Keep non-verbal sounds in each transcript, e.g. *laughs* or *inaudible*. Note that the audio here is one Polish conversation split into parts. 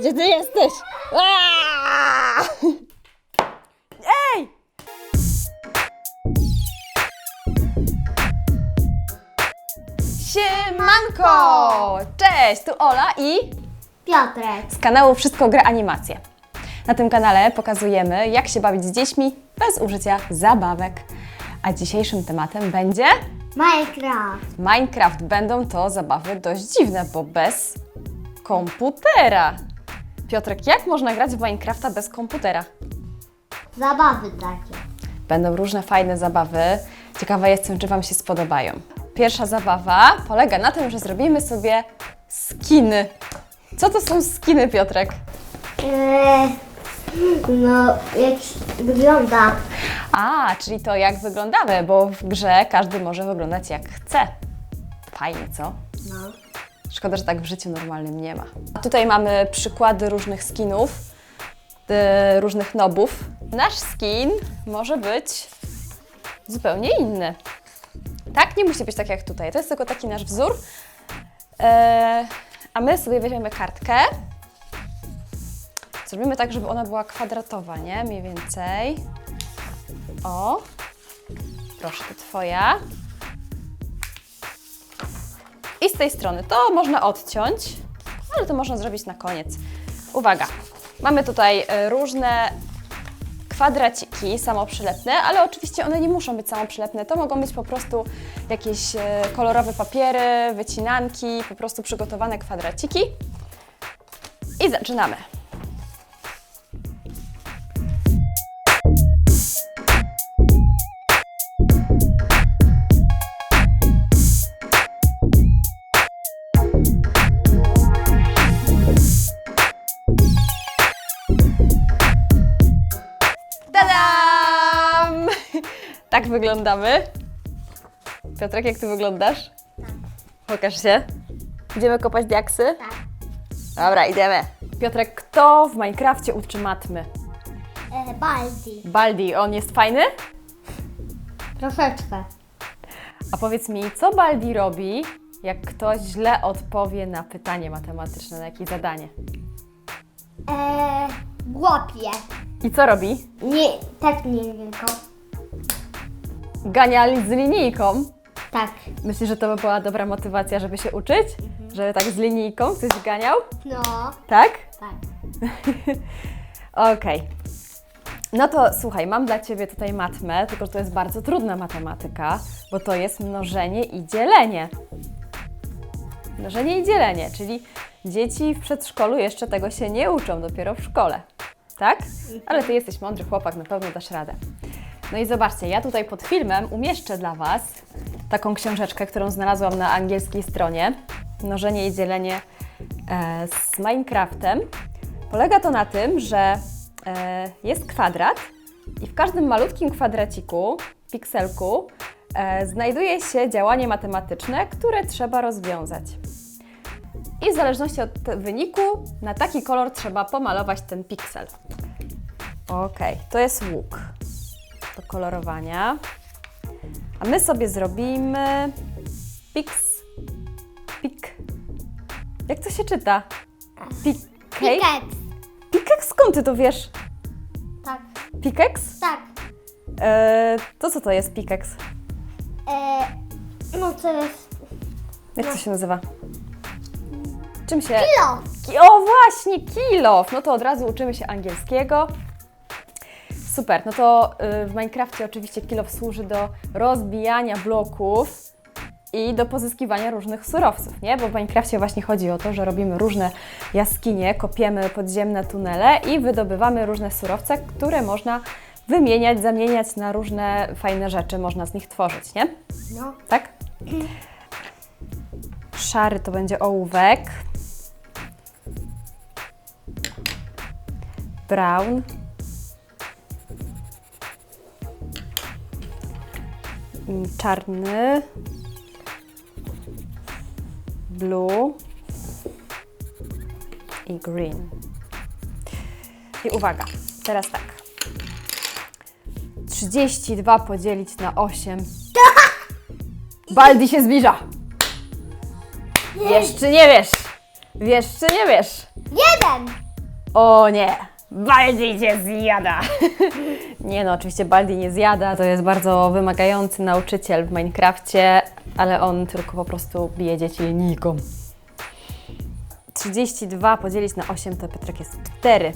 Gdzie ty jesteś? Aaa! Ej! Siemanko! Cześć, tu Ola i Piotrek. z kanału Wszystko Gra Animacje. Na tym kanale pokazujemy, jak się bawić z dziećmi bez użycia zabawek. A dzisiejszym tematem będzie Minecraft. Minecraft. Będą to zabawy dość dziwne, bo bez komputera. Piotrek, jak można grać w Minecrafta bez komputera? Zabawy takie. Będą różne fajne zabawy. Ciekawa jestem, czy Wam się spodobają. Pierwsza zabawa polega na tym, że zrobimy sobie skiny. Co to są skiny, Piotrek? Eee, no, jak wygląda? A, czyli to jak wyglądamy, bo w grze każdy może wyglądać jak chce. Fajnie, co? No. Szkoda, że tak w życiu normalnym nie ma. A tutaj mamy przykłady różnych skinów, y, różnych nobów. Nasz skin może być zupełnie inny. Tak? Nie musi być tak jak tutaj. To jest tylko taki nasz wzór. E, a my sobie weźmiemy kartkę. Zrobimy tak, żeby ona była kwadratowa, nie? Mniej więcej. O. Proszę, to Twoja. I z tej strony to można odciąć, ale to można zrobić na koniec. Uwaga, mamy tutaj e, różne kwadraciki samoprzylepne, ale oczywiście one nie muszą być samoprzylepne. To mogą być po prostu jakieś e, kolorowe papiery, wycinanki, po prostu przygotowane kwadraciki. I zaczynamy. Wyglądamy. Piotrek, jak ty wyglądasz? Pokaż się. Idziemy kopać diaksy? Tak. Dobra, idziemy. Piotrek, kto w Minecrafcie uczy matmy? E, Baldi. Baldi, on jest fajny? Troszeczkę. A powiedz mi, co Baldi robi, jak ktoś źle odpowie na pytanie matematyczne, na jakieś zadanie? E, głopie. I co robi? Nie, tak nie tylko. Gania z linijką. Tak. Myślisz, że to by była dobra motywacja, żeby się uczyć? Żeby tak z linijką ktoś ganiał? No, Tak? tak. *laughs* Okej. No to słuchaj, mam dla Ciebie tutaj matmę, tylko że to jest bardzo trudna matematyka, bo to jest mnożenie i dzielenie. Mnożenie i dzielenie, czyli dzieci w przedszkolu jeszcze tego się nie uczą, dopiero w szkole. Tak? Ale Ty jesteś mądry chłopak, na pewno dasz radę. No i zobaczcie, ja tutaj pod filmem umieszczę dla Was taką książeczkę, którą znalazłam na angielskiej stronie. Mnożenie i dzielenie e, z Minecraftem. Polega to na tym, że e, jest kwadrat i w każdym malutkim kwadraciku, pikselku, e, znajduje się działanie matematyczne, które trzeba rozwiązać. I w zależności od wyniku, na taki kolor trzeba pomalować ten piksel. Ok, to jest łuk do kolorowania. A my sobie zrobimy piks, pik. Jak to się czyta? Pikej? Piket. Pikek, skąd ty to wiesz? Tak. Pikeks? Tak. E, to co to jest pikeks? E, no to jest Jak to się nazywa? Czym się... kilo. Ki- O właśnie, kilof! No to od razu uczymy się angielskiego. Super, no to y, w Minecrafcie oczywiście kilof służy do rozbijania bloków i do pozyskiwania różnych surowców, nie? Bo w Minecrafcie właśnie chodzi o to, że robimy różne jaskinie, kopiemy podziemne tunele i wydobywamy różne surowce, które można wymieniać, zamieniać na różne fajne rzeczy, można z nich tworzyć, nie? No. Tak? Szary to będzie ołówek. Brown. Czarny. Blue. I green. I uwaga, teraz tak. 32 podzielić na 8. *laughs* Baldi się zbliża. Wiesz czy nie wiesz? Wiesz czy nie wiesz? Wiem. O nie! Baldi cię zjada! *laughs* nie no, oczywiście Baldi nie zjada, to jest bardzo wymagający nauczyciel w Minecrafcie, ale on tylko po prostu bije dzieci linijką. 32 podzielić na 8 to Piotrek jest 4.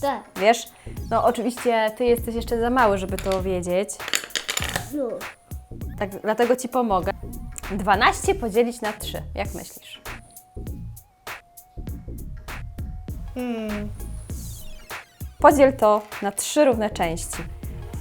Tak. Wiesz? No oczywiście Ty jesteś jeszcze za mały, żeby to wiedzieć, No. tak, dlatego Ci pomogę. 12 podzielić na 3, jak myślisz? Hmm. Podziel to na trzy równe części,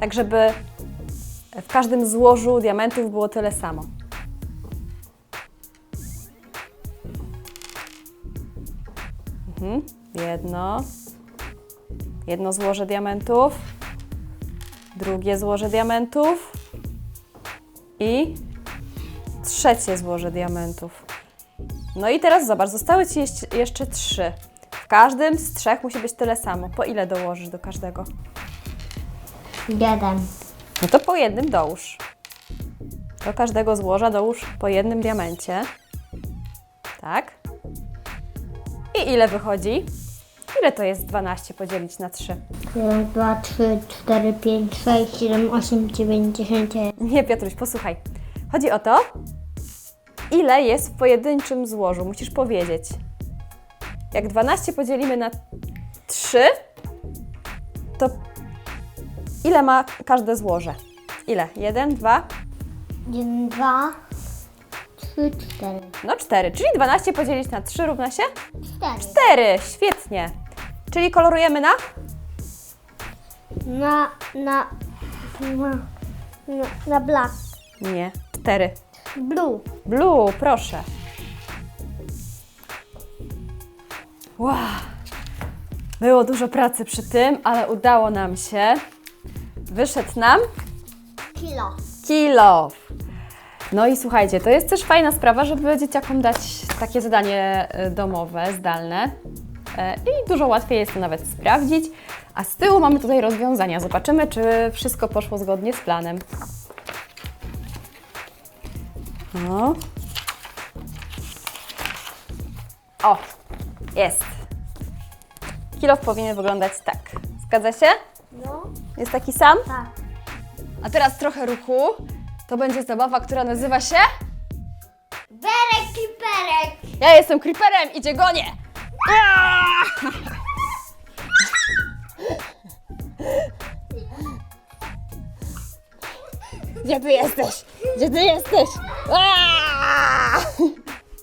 tak żeby w każdym złożu diamentów było tyle samo. Mhm. Jedno. Jedno złoże diamentów. Drugie złoże diamentów. I trzecie złoże diamentów. No i teraz zobacz, zostały Ci jeszcze- trzy. Każdym z trzech musi być tyle samo. Po ile dołożysz do każdego? Jeden. No to po jednym dołóż. Do każdego złoża dołóż po jednym diamencie. Tak? I ile wychodzi? Ile to jest 12 podzielić na 3? 1, 2, 3, 4, 5, 6, 7, 8, 9, 10. Nie, Piotruś, posłuchaj. Chodzi o to, ile jest w pojedynczym złożu. Musisz powiedzieć. Jak 12 podzielimy na 3, to ile ma każde złoże? Ile? 1, 2, 1, 2, 3, 4. no 4. Czyli 12 podzielić na 3 równa się 4. 4. Świetnie. Czyli kolorujemy na? Na, na, na, na, na black. Nie. 4. Blue. Blue, proszę. Wow. Było dużo pracy przy tym, ale udało nam się. Wyszedł nam Kilo. kilo. No i słuchajcie, to jest też fajna sprawa, żeby dzieciakom dać takie zadanie e, domowe, zdalne. E, I dużo łatwiej jest to nawet sprawdzić. A z tyłu mamy tutaj rozwiązania. Zobaczymy, czy wszystko poszło zgodnie z planem. No. O, jest. Kilo powinien wyglądać tak. Zgadza się? No, Jest taki sam? tak. A teraz trochę ruchu. To będzie zabawa, która nazywa się Berek kiperek. Ja jestem creeperem i cię gonię! Aaa! Gdzie ty jesteś? Gdzie ty jesteś?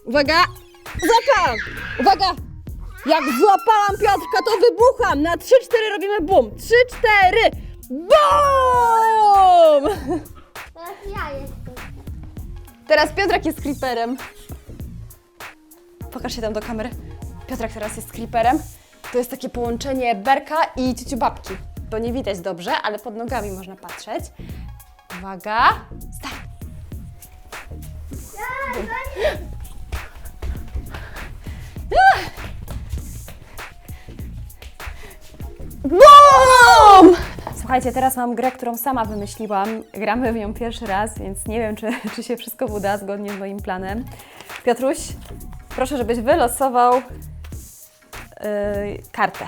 Uwaga! Złapałam! Uwaga! Jak złapałam Piotrka, to wybucham! Na 3-4 robimy bum! 3-4! BUM! Teraz ja jestem. Teraz Piotrek jest creeperem. Pokaż się tam do kamery. Piotrek teraz jest creeperem. To jest takie połączenie berka i ciuciu babki. To nie widać dobrze, ale pod nogami można patrzeć. Uwaga. Start. BUM! Słuchajcie, teraz mam grę, którą sama wymyśliłam. Gramy w nią pierwszy raz, więc nie wiem, czy, czy się wszystko uda zgodnie z moim planem. Piotruś, proszę, żebyś wylosował yy, kartę.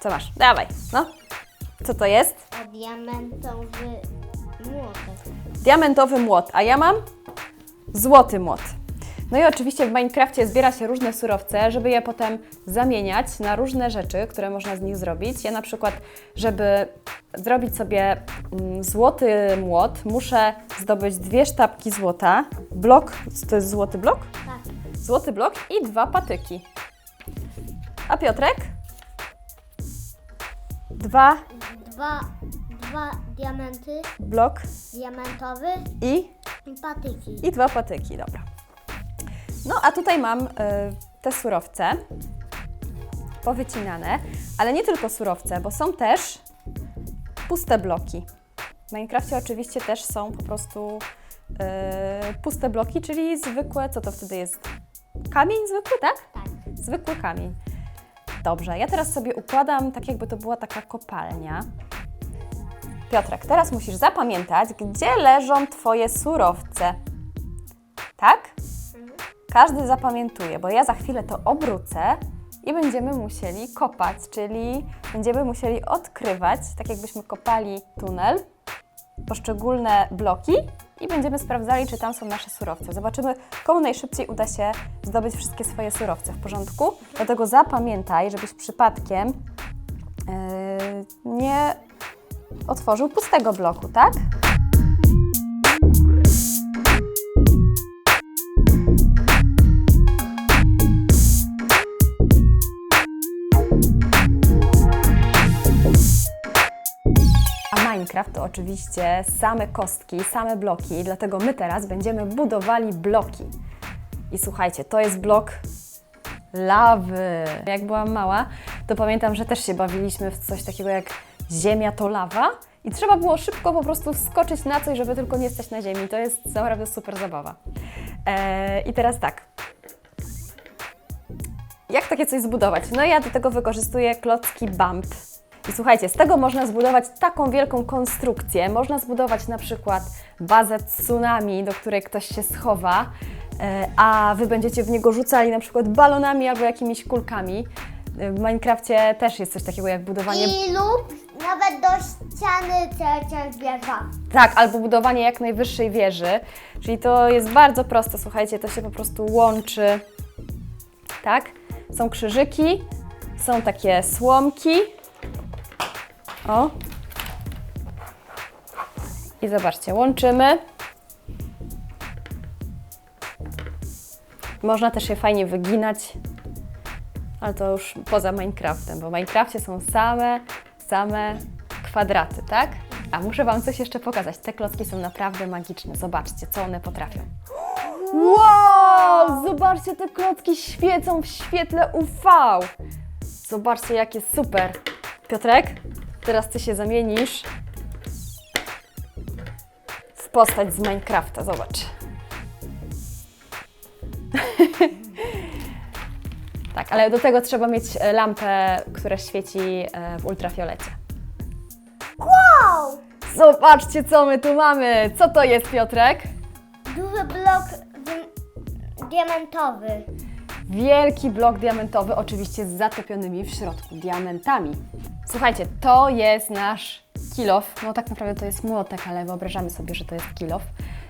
Co masz? Dawaj, no. Co to jest? A diamentowy młotek. Diamentowy młot, a ja mam złoty młot. No i oczywiście w Minecrafcie zbiera się różne surowce, żeby je potem zamieniać na różne rzeczy, które można z nich zrobić. Ja na przykład, żeby zrobić sobie mm, złoty młot, muszę zdobyć dwie sztabki złota, blok, to jest złoty blok? Tak. Złoty blok i dwa patyki. A Piotrek? Dwa Dwa, dwa diamenty, blok diamentowy i i patyki. I dwa patyki, dobra. No a tutaj mam y, te surowce powycinane, ale nie tylko surowce, bo są też puste bloki. W Minecrafcie oczywiście też są po prostu y, puste bloki, czyli zwykłe, co to wtedy jest? Kamień zwykły, tak? Tak. Zwykły kamień. Dobrze, ja teraz sobie układam tak, jakby to była taka kopalnia. Piotrek, teraz musisz zapamiętać, gdzie leżą Twoje surowce. Tak? Każdy zapamiętuje, bo ja za chwilę to obrócę i będziemy musieli kopać, czyli będziemy musieli odkrywać, tak jakbyśmy kopali tunel, poszczególne bloki i będziemy sprawdzali, czy tam są nasze surowce. Zobaczymy, komu najszybciej uda się zdobyć wszystkie swoje surowce. W porządku? Dlatego zapamiętaj, żebyś przypadkiem yy, nie otworzył pustego bloku, tak? Minecraft to oczywiście same kostki, same bloki, dlatego my teraz będziemy budowali bloki. I słuchajcie, to jest blok lawy. Jak byłam mała, to pamiętam, że też się bawiliśmy w coś takiego jak ziemia to lawa i trzeba było szybko po prostu skoczyć na coś, żeby tylko nie stać na ziemi. To jest naprawdę super zabawa. Eee, I teraz tak. Jak takie coś zbudować? No ja do tego wykorzystuję klocki BAMP. I słuchajcie, z tego można zbudować taką wielką konstrukcję. Można zbudować na przykład bazę tsunami, do której ktoś się schowa, e, a Wy będziecie w niego rzucali na przykład balonami albo jakimiś kulkami. E, W Minecrafcie też jest coś takiego jak budowanie I lub nawet do ściany trzecia wieża. Tak, albo budowanie jak najwyższej wieży. Czyli to jest bardzo proste, słuchajcie, to się po prostu łączy. Tak? Są krzyżyki, są takie słomki. O. I zobaczcie, łączymy. Można też je fajnie wyginać, ale to już poza Minecraftem, bo w Minecrafcie są same, same kwadraty, tak? A muszę Wam coś jeszcze pokazać. Te klocki są naprawdę magiczne. Zobaczcie, co one potrafią. Wow! Zobaczcie, te klocki świecą w świetle UV. Zobaczcie, jakie super. Piotrek, teraz Ty się zamienisz w postać z Minecrafta. Zobacz. *laughs* tak, ale do tego trzeba mieć e, lampę, która świeci e, w ultrafiolecie. Wow! Zobaczcie, co my tu mamy. Co to jest, Piotrek? Duży blok diamentowy. Wielki blok diamentowy, oczywiście z zatopionymi w środku diamentami. Słuchajcie, to jest nasz kilof. No tak naprawdę to jest młotek, ale wyobrażamy sobie, że to jest kilof.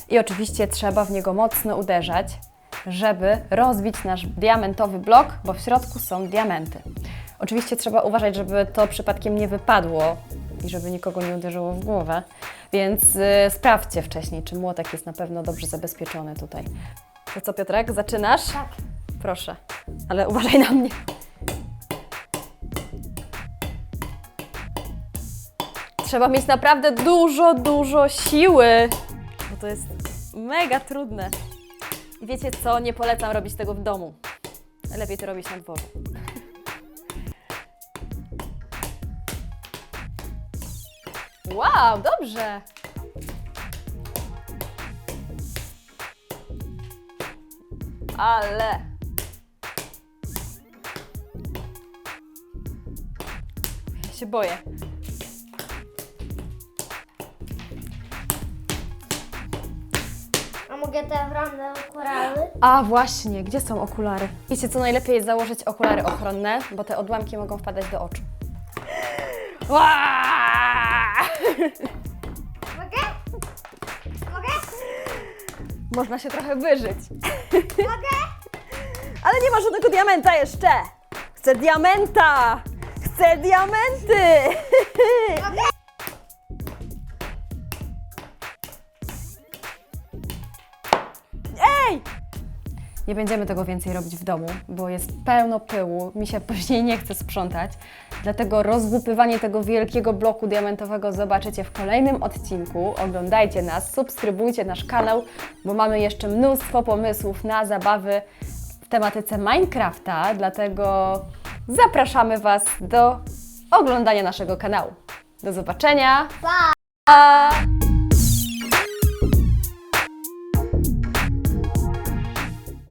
I oczywiście trzeba w niego mocno uderzać, żeby rozbić nasz diamentowy blok, bo w środku są diamenty. Oczywiście trzeba uważać, żeby to przypadkiem nie wypadło i żeby nikogo nie uderzyło w głowę, więc y, sprawdźcie wcześniej, czy młotek jest na pewno dobrze zabezpieczony tutaj. To co, Piotrek, zaczynasz? Tak. Proszę, ale uważaj na mnie. Trzeba mieć naprawdę dużo, dużo siły, bo to jest mega trudne. Wiecie co? Nie polecam robić tego w domu. Lepiej to robić na dworze. Wow, dobrze! Ale. Się boję. A mogę te ogromne korale? A właśnie, gdzie są okulary? Wiecie co, najlepiej jest założyć okulary ochronne, bo te odłamki mogą wpadać do oczu. Ła! Mogę? Mogę? Można się trochę wyżyć. Mogę? Ale nie ma żadnego diamenta jeszcze! Chcę diamenta! Chcę diamenty! Ej! Nie będziemy tego więcej robić w domu, bo jest pełno pyłu, mi się *laughs* później nie chce sprzątać. Dlatego rozłupywanie tego wielkiego bloku diamentowego zobaczycie w kolejnym odcinku. Oglądajcie nas, subskrybujcie nasz kanał, bo mamy jeszcze mnóstwo pomysłów na zabawy w tematyce Minecrafta, dlatego zapraszamy Was do oglądania naszego kanału. Do zobaczenia! Pa!